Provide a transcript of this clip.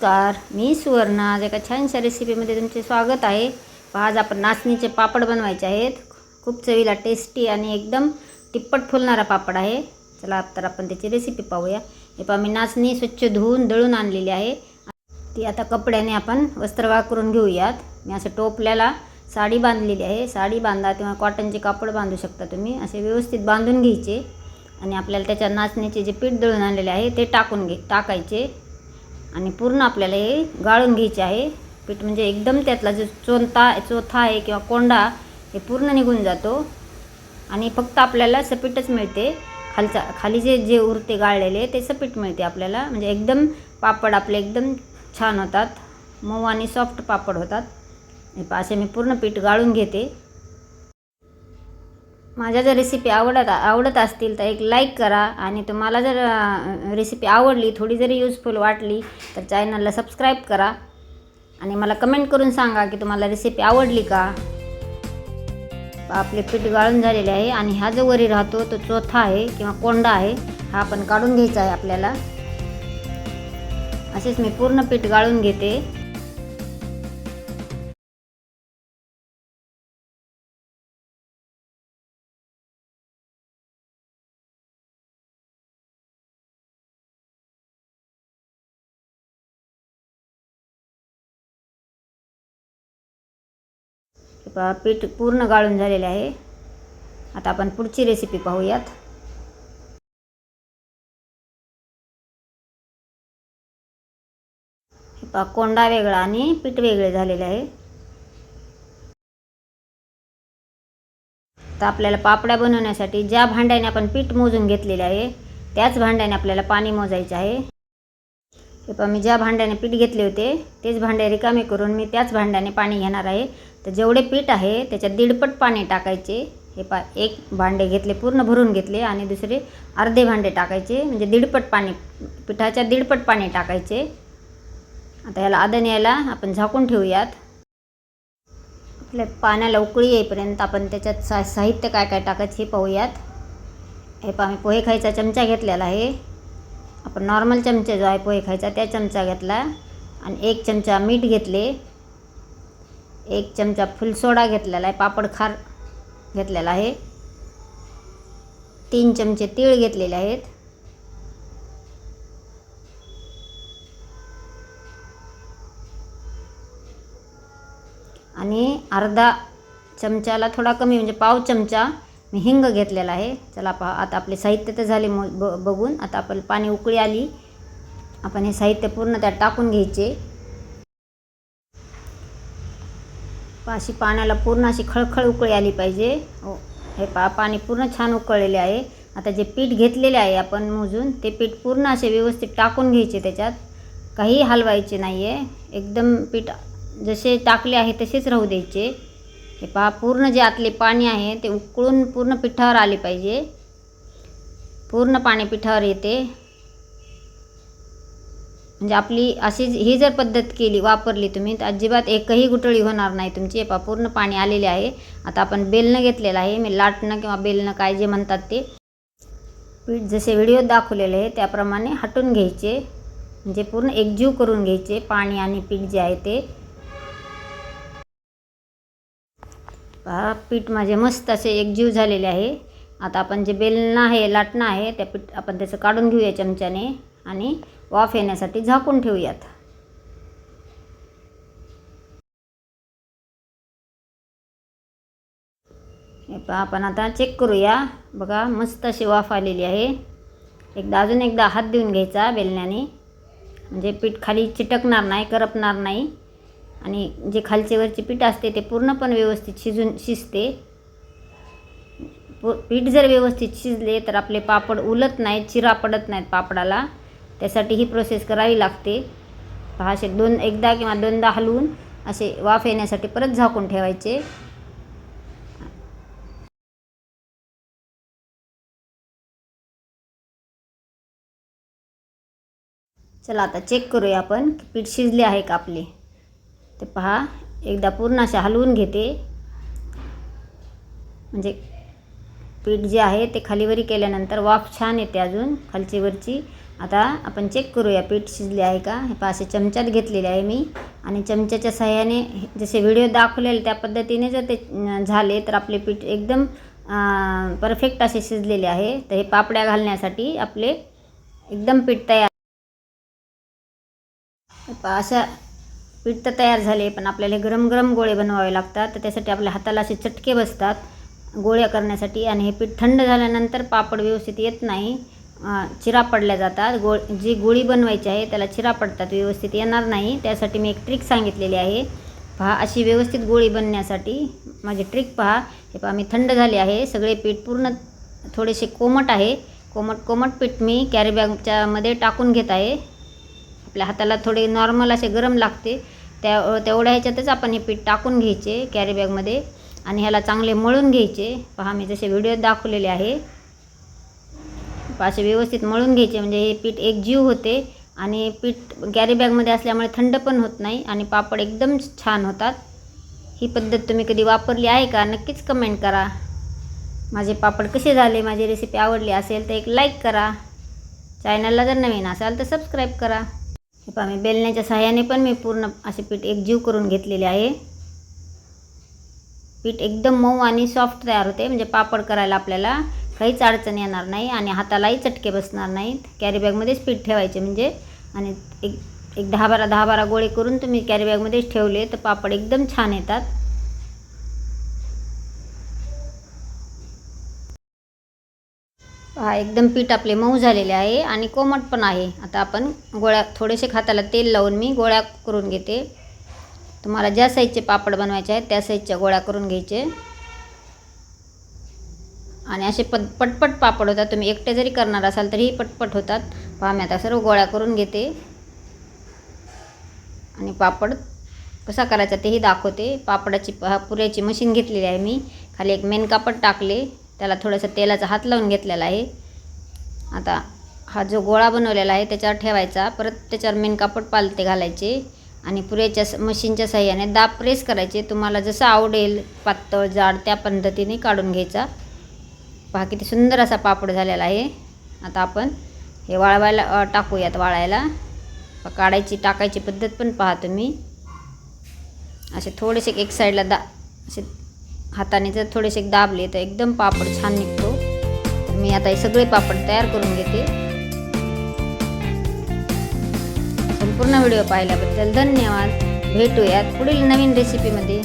नमस्कार मी सुवर्णा. आज एका छानशा रेसिपीमध्ये तुमचे स्वागत आहे. आज आपण नाचणीचे पापड बनवायचे आहेत. खूप चवीला टेस्टी आणि एकदम तिप्पट फुलणारा पापड आहे. चला तर आपण त्याची रेसिपी पाहूया. हे पहा मी नाचणी स्वच्छ धुवून दळून आणलेली आहे. ती आता कपड्याने आपण वस्त्र वाकरून घेऊयात. मी असं टोपल्याला साडी बांधलेली आहे. साडी बांधा किंवा कॉटनचे कापड बांधू शकता तुम्ही. असे व्यवस्थित बांधून घ्यायचे आणि आपल्याला त्याच्या नाचणीचे जे पीठ दळून आणलेले आहे ते टाकून घे टाकायचे. आणि पूर्ण आपल्याला हे गाळून घ्यायचे आहे. पीठ म्हणजे एकदम त्यातला जो चोंता चोथा आहे किंवा कोंडा हे पूर्ण निघून जातो. आणि फक्त आपल्याला सपीटच मिळते. खालचा खाली जे जे उरते गाळलेले ते सपीट मिळते आपल्याला. म्हणजे एकदम पापड आपले एकदम छान होतात. मऊ आणि सॉफ्ट पापड होतात. हे असे मी पूर्ण पीठ गाळून घेते. माझ्या जर रेसिपी आवडत आवडत असतील तर एक लाईक करा. आणि तुम्हाला जर रेसिपी आवडली थोडी जरी यूजफुल वाटली तर चॅनलला सबस्क्राईब करा. आणि मला कमेंट करून सांगा की तुम्हाला रेसिपी आवडली का? आपले पीठ गाळून झालेले आहे आणि हा जो वरी राहतो तो चोथा आहे किंवा कोंडा आहे हा आपण काढून घ्यायचा आहे आपल्याला. असेच मी पूर्ण पीठ गाळून घेते. पहा पीठ पूर्ण गाळून झालेले आहे. आता आपण पुढची रेसिपी पाहूयात. हे पहा कोंडा वेगळा आणि पीठ वेगळे झालेले आहे. तर आपल्याला पापड्या बनवण्यासाठी ज्या भांड्याने आपण पीठ मोजून घेतलेले आहे त्याच भांड्याने आपल्याला पाणी मोजायचे आहे. हे पण मी ज्या भांड्याने पीठ घेतले होते तेच भांडे रिकामे करून मी त्याच भांड्याने पाणी घेणार आहे. तर जेवढे पीठ आहे त्याच्यात दीडपट पाणी टाकायचे. हे पा एक भांडे घेतले पूर्ण भरून घेतले आणि दुसरे अर्धे भांडे टाकायचे. म्हणजे दीडपट पाणी पिठाच्या दीडपट पाणी टाकायचे. आता याला आदन यायला आपण झाकून ठेवूयात. आपल्या पाण्याला उकळी येईपर्यंत आपण त्याच्यात सा साहित्य काय काय टाकायचं हे पाहूयात. हे पा मी पोहे खायचा चमचा घेतलेला आहे. आपण नॉर्मल चमचे जो आहे पोहे खायचा त्या चमचा घेतला. आणि एक चमचा मीठ घेतले. एक चमचा फुलसोडा घेतलेला आहे पापड खार घेतलेला आहे. तीन चमचे तीळ घेतलेले आहेत. आणि अर्धा चमच्याला थोडा कमी म्हणजे पाव चमचा मी हिंग घेतलेला आहे. चला पहा आता आपले साहित्य तर झाले मग ब बघून. आता आपण पाणी उकळी आली. आपण हे साहित्य पूर्ण त्यात टाकून घ्यायचे. अशी पाण्याला पूर्ण अशी खळखळ उकळी आली पाहिजे. हो हे पा पाणी पूर्ण छान उकळलेले आहे. आता जे पीठ घेतलेले आहे आपण मोजून ते पीठ पूर्ण असे व्यवस्थित टाकून घ्यायचे त्याच्यात. काही हलवायचे नाही आहे एकदम पीठ जसे टाकले आहे तसेच राहू द्यायचे. हे पहा पूर्ण जे आतले पाणी आहे ते उकळून पूर्ण पिठावर आले पाहिजे. पूर्ण पाणी पिठावर येते. म्हणजे आपली अशी ही जर पद्धत केली वापरली तुम्ही तर अजिबात एकही गुटळी होणार नाही तुमची. हे पहा पूर्ण पाणी आलेले आहे. आता आपण बेलनं घेतलेलं आहे. मी लाटणं किंवा बेलनं काय जे म्हणतात ते पीठ जसे व्हिडिओ दाखवलेले आहे त्याप्रमाणे हटून घ्यायचे. म्हणजे पूर्ण एकजीव करून घ्यायचे. पाणी आणि पीठ जे आहे ते. पीठ माझे मस्त असे एकजीव झालेले आहे. आता आपण जे बेलणं आहे लाटणं आहे त्या पीठ आपण त्याचं काढून घेऊया चमच्याने. आणि वाफ येण्यासाठी झाकून ठेवूयात. हे आपण आता चेक करूया. बघा मस्त अशी वाफ आलेली आहे. एकदा अजून एकदा हात देऊन घ्यायचा बेलण्याने. म्हणजे पीठ खाली चिटकणार नाही करपणार नाही. आणि जे खालचे वरचे पीठ असते ते पूर्ण पण व्यवस्थित शिजून शिजते. पीठ जर व्यवस्थित शिजले तर आपले पापड उलत नाहीत चिरा पडत नाहीत पापडाला. त्यासाठी ही प्रोसेस करावी लागते. पहा असे दोन एकदा किंवा दोनदा हलवून असे वाफ येण्यासाठी परत झाकून ठेवायचे. चला आता चेक करूया आपण पीठ शिजले आहे का आपले. ते पहा एकदा पूर्ण असे हलवून घेते. म्हणजे पीठ जे आहे ते खालीवरी केल्यानंतर वाफ छान येते अजून खालची वरची आता आपण चेक करूया पीठ शिजले आहे का? हे पहा असे चमच्यात घेतलेले आहे मी. आणि चमच्याच्या सहाय्याने जसे व्हिडिओ दाखवलेले त्या पद्धतीने जर ते झाले तर आपले पीठ एकदम परफेक्ट असे शिजलेले आहे. तर हे पापड्या घालण्यासाठी आपले एकदम पीठ तयार. अशा पीठ तर तयार झाले पण आपल्याला गरम गरम गोळे बनवावे लागतात. तर त्यासाठी आपल्या हाताला असे चटके बसतात गोळ्या करण्यासाठी. आणि हे पीठ थंड झाल्यानंतर पापड व्यवस्थित येत नाही. चिरा पडल्या जातात. गो जी गोळी बनवायची आहे त्याला चिरा पडतात. व्यवस्थित येणार नाही. त्यासाठी मी एक ट्रिक सांगितलेली आहे. पहा अशी व्यवस्थित गोळी बनण्यासाठी माझी ट्रिक पहा. हे पहा मी थंड झाले आहे. सगळे पीठ पूर्ण थोडेसे कोमट आहे. कोमट कोमट पीठ मी कॅरी बॅगच्या मध्ये टाकून घेत आहे. आपल्या हाताला थोडे नॉर्मल असे गरम लागते. त्या तेवढ्या ह्याच्यातच आपण हे पीठ टाकून घ्यायचे कॅरी बॅगमध्ये आणि ह्याला चांगले मळून घ्यायचे. पहा मी जसे व्हिडिओ दाखवलेले आहे. असे व्यवस्थित मळून घ्यायचे. म्हणजे हे पीठ एकजीव होते आणि पीठ कॅरी बॅगमध्ये असल्यामुळे थंड पण होत नाही आणि पापड एकदम छान होतात. ही पद्धत तुम्ही कधी वापरली आहे का? नक्कीच कमेंट करा. माझे पापड कसे झाले? माझी रेसिपी आवडली असेल तर एक लाईक करा. चॅनलला जर नवीन असाल तर सबस्क्राईब करा. हे पहा मी बेलण्याच्या सहाय्याने पण मी पूर्ण असे पीठ एकजीव करून घेतलेले आहे. पीठ एकदम मऊ आणि सॉफ्ट तयार होते. म्हणजे पापड करायला आपल्याला काहीच अडचण येणार नाही आणि हातालाही चटके बसणार नाहीत. कॅरी बॅगमध्येच पीठ ठेवायचे म्हणजे. आणि एक एक दहा बारा दहा बारा गोळे करून तुम्ही कॅरी बॅगमध्येच ठेवले तर पापड एकदम छान येतात. हा एकदम पीठ आपले मऊ झालेले आहे आणि कोमट पण आहे. आता आपण गोळ्या थोडेसे हाताला तेल लावून मी गोळ्या करून घेते. तुम्हाला ज्या साईजचे पापड बनवायचे आहेत त्या साईजच्या गोळ्या करून घ्यायचे. आणि असे पट पटपट पापड होतात तुम्ही एकटे जरी करणार असाल तरीही पटपट होतात. पहा मी आता सर्व गोळ्या करून घेते. आणि पापड कसा करायचा तेही दाखवते. पापडाची पहा पुऱ्याची मशीन घेतलेली आहे मी. खाली एक मेन कापड टाकले. त्याला थोडंसं तेलाचा हात लावून घेतलेला आहे. आता हा जो गोळा बनवलेला आहे त्याच्यावर ठेवायचा. परत त्याच्यावर मेन कापड पालते घालायचे. आणि पुऱ्याच्या स- मशीनच्या साह्याने दाब प्रेस करायचे. तुम्हाला जसं आवडेल पातळ जाड त्या पद्धतीने काढून घ्यायचा. पहा किती सुंदर असा पापड झालेला आहे. आता आपण हे वाळवायला टाकूयात वाळायला. काढायची टाकायची पद्धत पण पहा तुम्ही. असे थोडेसे एक साईडला दा असे हाताने जर थोडेसे दाबले तर एकदम पापड छान निघतो. तर मी आता हे सगळे पापड तयार करून घेते. संपूर्ण व्हिडिओ पाहिल्याबद्दल धन्यवाद. भेटूयात पुढील नवीन रेसिपीमध्ये